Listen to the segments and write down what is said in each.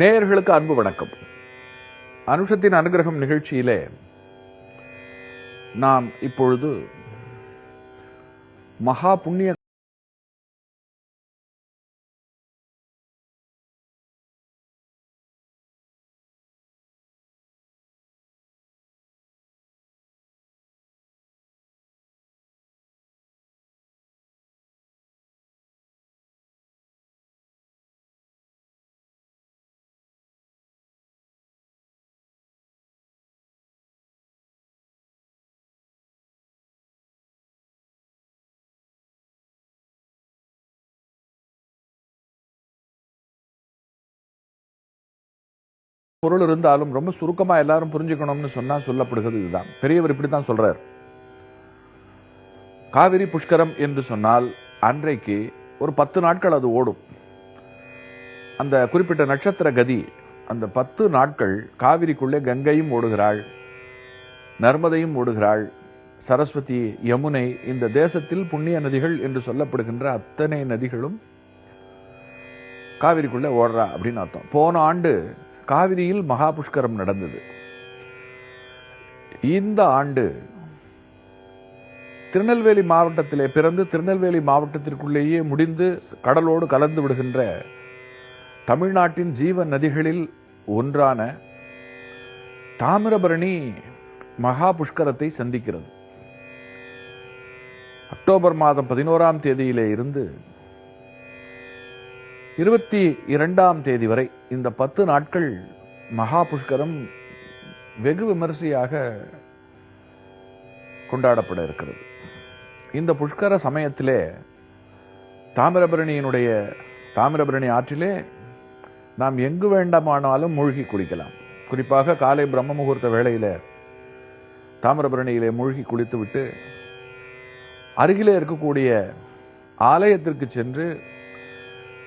நேயர்களுக்கு அன்பு வணக்கம். அனுஷத்தின் அனுகிரகம் நிகழ்ச்சியிலே நாம் இப்பொழுது மகா புண்ணிய பொருள் இருந்தாலும் ரொம்ப சுருக்கமா எல்லாரும் புரிஞ்சுக்கணும்னு சொன்னா சொல்லப்படுகிறது இதுதான். பெரியவர் இப்படித்தான் சொல்றார். காவிரி புஷ்கரம் என்று சொன்னால் அன்றைக்கு ஒரு பத்து நாட்கள் அது ஓடும். அந்த குறிப்பிட்ட நட்சத்திர கதி அந்த பத்து நாட்கள் காவிரிக்குள்ளே கங்கையும் ஓடுகிறாள் நர்மதையும் ஓடுகிறாள் சரஸ்வதி யமுனை இந்த தேசத்தில் புண்ணிய நதிகள் என்று சொல்லப்படுகின்ற அத்தனை நதிகளும் காவிரிக்குள்ளே ஓடுறா அப்படின்னு அர்த்தம். போன ஆண்டு காவிரியில் மகா புஷ்கரம் நடந்தது. இந்த ஆண்டு திருநெல்வேலி மாவட்டத்திலே பிறந்து திருநெல்வேலி மாவட்டத்திற்குள்ளேயே முடிந்து கடலோடு கலந்து விடுகின்ற தமிழ்நாட்டின் ஜீவ நதிகளில் ஒன்றான தாமிரபரணி மகா புஷ்கரத்தை சந்திக்கிறது. அக்டோபர் மாதம் பதினோராம் தேதியிலே இருந்து இருபத்தி இரண்டாம் தேதி வரை இந்த பத்து நாட்கள் மகா புஷ்கரம் வெகு விமரிசையாக கொண்டாடப்பட இருக்கிறது. இந்த புஷ்கர சமயத்திலே தாமிரபரணியினுடைய தாமிரபரணி ஆற்றிலே நாம் எங்கு வேண்டாமானாலும் மூழ்கி குளிக்கலாம். குறிப்பாக காலை பிரம்ம முகூர்த்த வேளையில் தாமிரபரணியிலே மூழ்கி குளித்துவிட்டு அருகிலே இருக்கக்கூடிய ஆலயத்திற்கு சென்று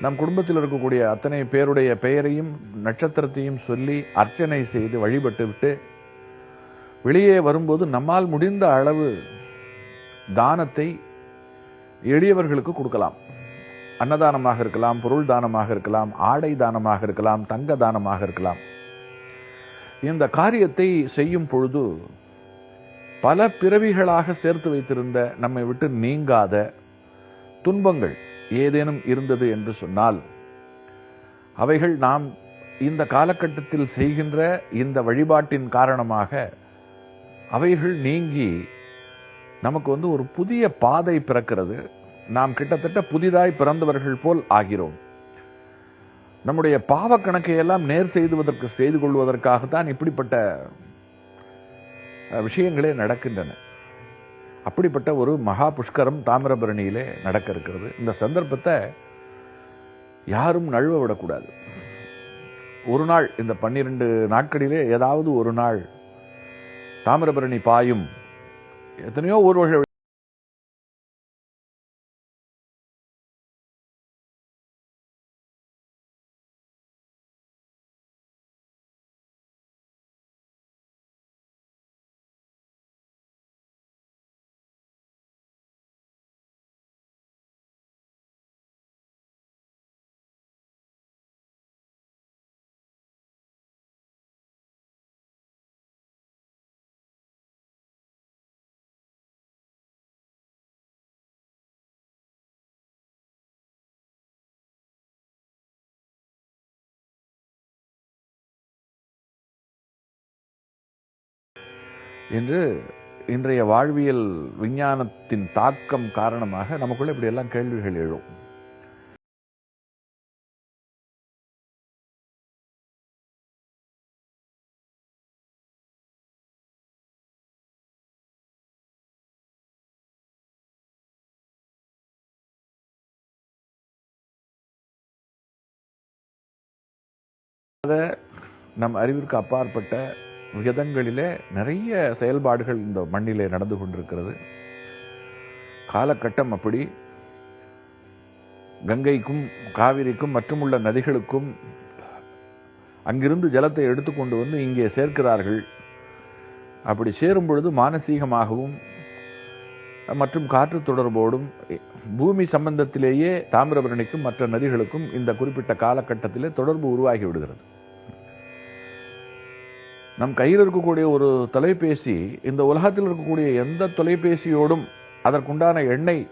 நம் குடும்பத்தில் இருக்கக்கூடிய அத்தனை பேருடைய பெயரையும் நட்சத்திரத்தையும் சொல்லி அர்ச்சனை செய்து வழிபட்டு விட்டு வெளியே வரும்போது நம்மால் முடிந்த அளவு தானத்தை எளியவர்களுக்கு கொடுக்கலாம். அன்னதானமாக இருக்கலாம் பொருள் தானமாக இருக்கலாம் ஆடை தானமாக இருக்கலாம் தங்க தானமாக இருக்கலாம். இந்த காரியத்தை செய்யும் பொழுது பல பிறவிகளாக சேர்த்து வைத்திருந்த நம்மை விட்டு நீங்காத துன்பங்கள் ஏதேனும் இருந்தது என்று சொன்னால் அவைகள் நாம் இந்த காலகட்டத்தில் செய்கின்ற இந்த வழிபாட்டின் காரணமாக அவைகள் நீங்கி நமக்கு வந்து ஒரு புதிய பாதை பிறக்கிறது. நாம் கிட்டத்தட்ட புதிதாய் பிறந்தவர்கள் போல் ஆகிறோம். நம்முடைய பாவ கணக்கை எல்லாம் நேர் செய்துவதற்கு செய்து கொள்வதற்காகத்தான் இப்படிப்பட்ட விஷயங்களே நடக்கின்றன. அப்படிப்பட்ட ஒரு மகா புஷ்கரம் தாமிரபரணியிலே நடக்க இருக்கிறது இந்த சந்தர்ப்பத்தை யாரும் நழுவ விடக்கூடாது. ஒரு நாள் இந்த பன்னிரண்டு நாட்களிலே ஏதாவது ஒரு நாள் தாமிரபரணி பாயும். எத்தனையோ ஊர்வர்கள் என்று இன்றைய வாழ்வியல் விஞ்ஞானத்தின் தாக்கம் காரணமாக நமக்குள்ள இப்படி எல்லாம் கேள்விகள் எழும். நம் அறிவிற்கு அப்பாற்பட்ட விதங்களிலே நிறைய செயல்பாடுகள் இந்த மண்ணிலே நடந்து கொண்டிருக்கிறது. காலகட்டம் அப்படி. கங்கைக்கும் காவிரிக்கும் மற்றுமுள்ள நதிகளுக்கும் அங்கிருந்து ஜலத்தை எடுத்துக்கொண்டு வந்து இங்கே சேர்க்கிறார்கள். அப்படி சேரும் பொழுது மானசீகமாகவும் மற்றும் காற்று தொடர்போடும் பூமி சம்பந்தத்திலேயே தாமிரபரணிக்கும் மற்ற நதிகளுக்கும் இந்த குறிப்பிட்ட காலகட்டத்திலே தொடர்பு உருவாகி விடுகிறது. நம் கையில் இருக்கக்கூடிய ஒரு தொலைபேசி இந்த உலகத்தில் இருக்கக்கூடிய எந்த தொலைபேசியோடும் அதற்குண்டான எண்ணெய்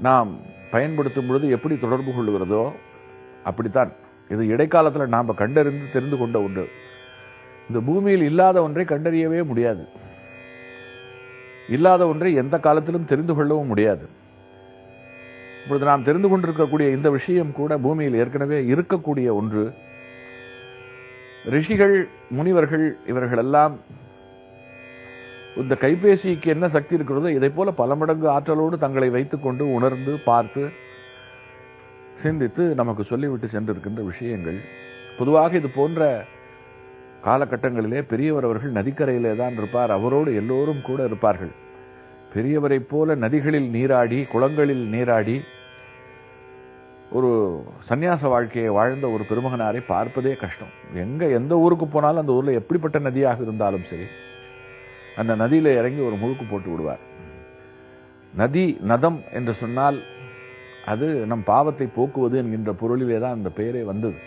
நாம் பயன்படுத்தும் பொழுது எப்படி தொடர்பு கொள்கிறதோ அப்படித்தான். இது இடைக்காலத்தில் நாம் கண்டறிந்து தெரிந்து கொண்ட ஒன்று. இந்த பூமியில் இல்லாத ஒன்றை கண்டறியவே முடியாது. இல்லாத ஒன்றை எந்த காலத்திலும் தெரிந்து கொள்ளவும் முடியாது. இப்பொழுது நாம் தெரிந்து கொண்டிருக்கக்கூடிய இந்த விஷயம் கூட பூமியில் ஏற்கனவே இருக்கக்கூடிய ஒன்று. ரிஷிகள் முனிவர்கள் இவர்களெல்லாம் இந்த கைபேசிக்கு என்ன சக்தி இருக்கிறதோ இதை போல பல மடங்கு ஆற்றலோடு தங்களை வைத்துக்கொண்டு உணர்ந்து பார்த்து சிந்தித்து நமக்கு சொல்லிவிட்டு சென்றிருக்கின்ற விஷயங்கள். பொதுவாக இது போன்ற காலகட்டங்களிலே பெரியவர் அவர்கள் நதிக்கரையிலே தான் இருப்பார். அவரோடு எல்லோரும் கூட இருப்பார்கள். பெரியவரைப் போல நதிகளில் நீராடி குளங்களில் நீராடி ஒரு சந்நியாச வாழ்க்கையை வாழ்ந்த ஒரு பெருமகனாரை பார்ப்பதே கஷ்டம். எங்கே எந்த ஊருக்கு போனாலும் அந்த ஊரில் எப்படிப்பட்ட நதியாக இருந்தாலும் சரி அந்த நதியில் இறங்கி ஒரு முழுக்கு போட்டு விடுவார். நதி நதம் என்று சொன்னால் அது நம் பாவத்தை போக்குவது என்கின்ற பொருளிலே தான் அந்த பெயரே வந்தது.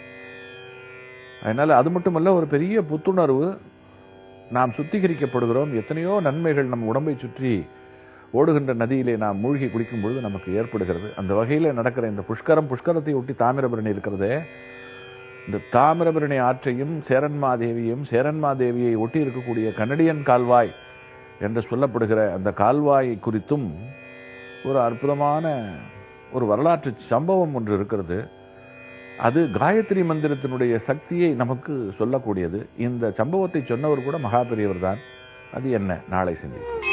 அதனால் அது மட்டுமல்ல ஒரு பெரிய புத்துணர்வு நாம் சுத்திகரிக்கப்படுகிறோம். எத்தனையோ நன்மைகள் நம் உடம்பை சுற்றி ஓடுகின்ற நதியிலே நாம் மூழ்கி குளிக்கும் பொழுது நமக்கு ஏற்படுகிறது. அந்த வகையில் நடக்கிற இந்த புஷ்கரம் புஷ்கரத்தை ஒட்டி தாமிரபரணி இருக்கிறதே. இந்த தாமிரபரணி ஆற்றையும் சேரன்மாதேவியும் சேரன்மாதேவியை ஒட்டி இருக்கக்கூடிய கனடியன் கால்வாய் என்று சொல்லப்படுகிற அந்த கால்வாய் குறித்தும் ஒரு அற்புதமான ஒரு வரலாற்று சம்பவம் ஒன்று இருக்கிறது. அது காயத்ரி மந்திரத்தினுடைய சக்தியை நமக்கு சொல்லக்கூடியது. இந்த சம்பவத்தை சொன்னவர் கூட மகாபெரியவர் தான். அது என்ன? நாளை சிந்திப்போம்.